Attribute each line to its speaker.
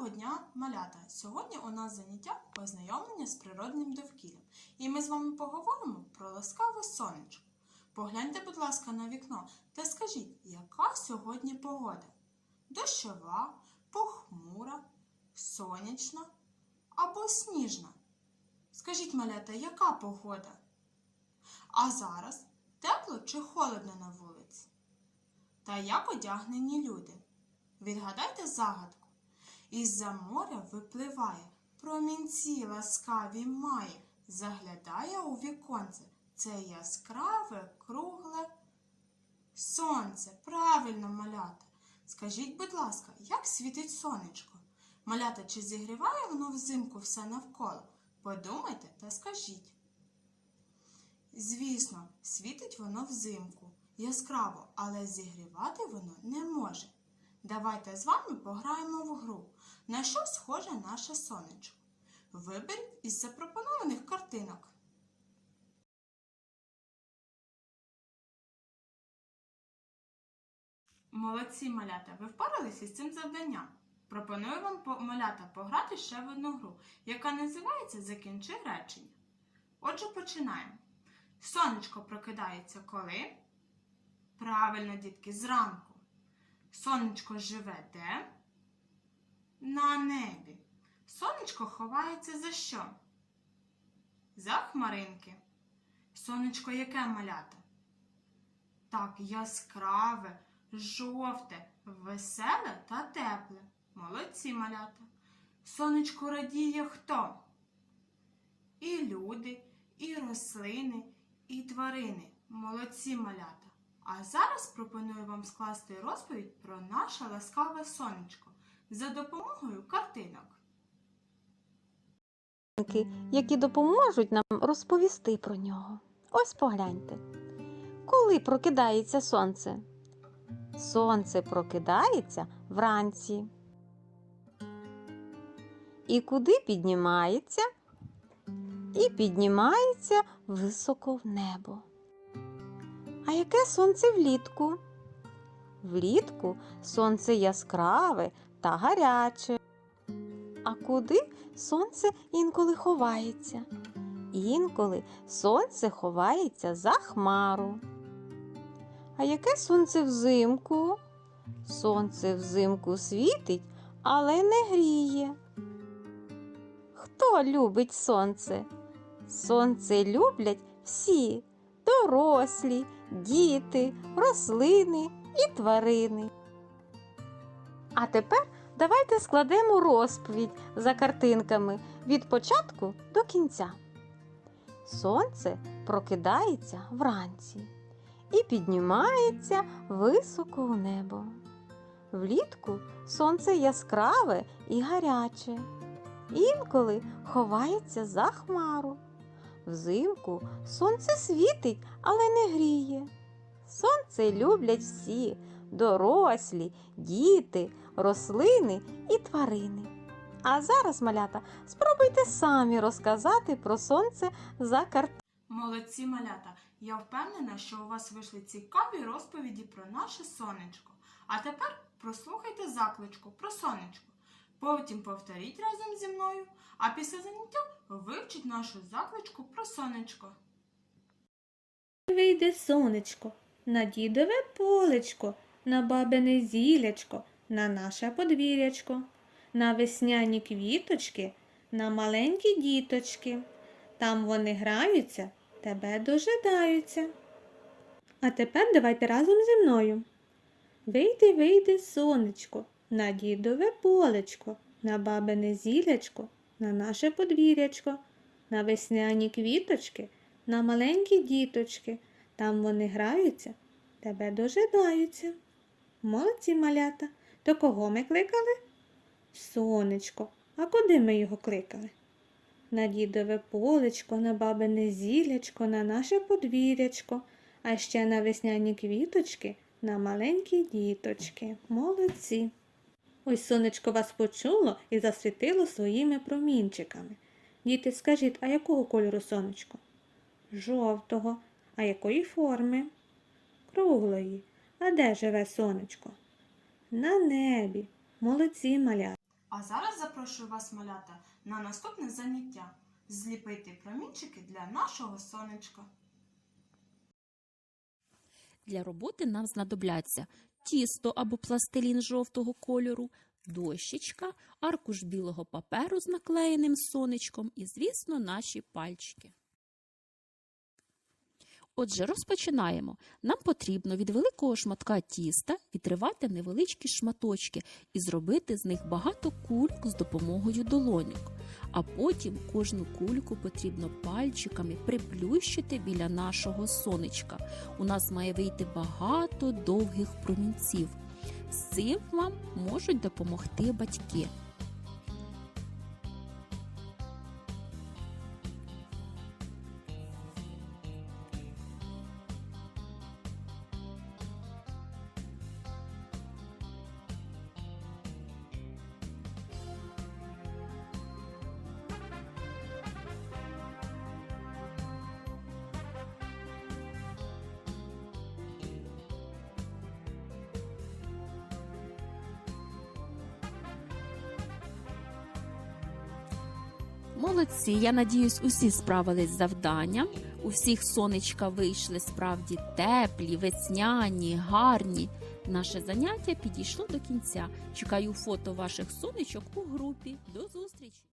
Speaker 1: Доброго дня, малята! Сьогодні у нас заняття ознайомлення з природним довкіллям. І ми з вами поговоримо про ласкаве сонечко. Погляньте, будь ласка, на вікно та скажіть, яка сьогодні погода? Дощова, похмура, сонячна або сніжна? Скажіть, малята, яка погода? А зараз тепло чи холодно на вулиці? Та як одягнені люди? Відгадайте загадку. Із-за моря випливає, промінці ласкаві має, заглядає у віконце. Це яскраве, кругле сонце. Правильно, малята. Скажіть, будь ласка, як світить сонечко? Малята, чи зігріває воно взимку все навколо? Подумайте та скажіть. Звісно, світить воно взимку, яскраво, але зігрівати воно не може. Давайте з вами пограємо в гру. На що схоже наше сонечко? Виберіть із запропонованих картинок. Молодці малята, ви впоралися з цим завданням. Пропоную вам малята пограти ще в одну гру, яка називається Закінчи речення. Отже, починаємо. Сонечко прокидається коли? Правильно, дітки, зранку. Сонечко живе де? На небі. Сонечко ховається за що? За хмаринки. Сонечко яке малята? Так, яскраве, жовте, веселе та тепле. Молодці малята. Сонечко радіє хто? І люди, і рослини, і тварини. Молодці малята. А зараз пропоную вам скласти розповідь про наше ласкаве сонечко за допомогою картинок.
Speaker 2: які допоможуть нам розповісти про нього. Ось погляньте. Коли прокидається сонце? Сонце прокидається вранці. І куди піднімається? І піднімається високо в небо. А яке сонце влітку? Влітку сонце яскраве та гаряче. А куди сонце інколи ховається? Інколи сонце ховається за хмару. А яке сонце взимку? Сонце взимку світить, але не гріє. Хто любить сонце? Сонце люблять всі дорослі, діти, рослини і тварини. А тепер давайте складемо розповідь за картинками від початку до кінця. Сонце прокидається вранці і піднімається високо в небо. Влітку сонце яскраве і гаряче, інколи ховається за хмару. Взимку сонце світить, але не гріє. Сонце люблять всі дорослі, діти, рослини і тварини. А зараз, малята, спробуйте самі розказати про сонце за картинками.
Speaker 1: Молодці малята! Я впевнена, що у вас вийшли цікаві розповіді про наше сонечко. А тепер прослухайте закличку про сонечко. Потім повторіть разом зі мною, а після заняття вивчіть нашу закличку про сонечко.
Speaker 3: Вийде сонечко, на дідове полечко, на бабине зілячко, на наше подвір'ячко, на весняні квіточки, на маленькі діточки. Там вони граються, тебе дожидаються. А тепер давайте разом зі мною. Вийди, вийди, сонечко, на дідове полечко, на бабине зілячко, на наше подвір'ячко, на весняні квіточки, на маленькі діточки. Там вони граються, тебе дожидаються. Молодці малята. То кого ми кликали? Сонечко. А куди ми його кликали? На дідове полечко, на бабине зілячко, на наше подвір'ячко, а ще на весняні квіточки, на маленькі діточки. Молодці. Ось сонечко вас почуло і засвітило своїми промінчиками. Діти, скажіть, а якого кольору сонечко? Жовтого. А якої форми? Круглої. А де живе сонечко? На небі. Молодці маля.
Speaker 1: А зараз запрошую вас, малята, на наступне заняття зліпити промінчики для нашого сонечка.
Speaker 4: Для роботи нам знадобляться тісто або пластилін жовтого кольору, дощечка, аркуш білого паперу з наклеєним сонечком і, звісно, наші пальчики. Отже, розпочинаємо. Нам потрібно від великого шматка тіста відривати невеличкі шматочки і зробити з них багато кульк з допомогою долоньок. А потім кожну кульку потрібно пальчиками приплющити біля нашого сонечка. У нас має вийти багато довгих промінців. З цим вам можуть допомогти батьки. Молодці, я надіюсь, усі справились з завданням. У всіх сонечка вийшли справді теплі, весняні, гарні. Наше заняття підійшло до кінця. Чекаю фото ваших сонечок у групі. До зустрічі!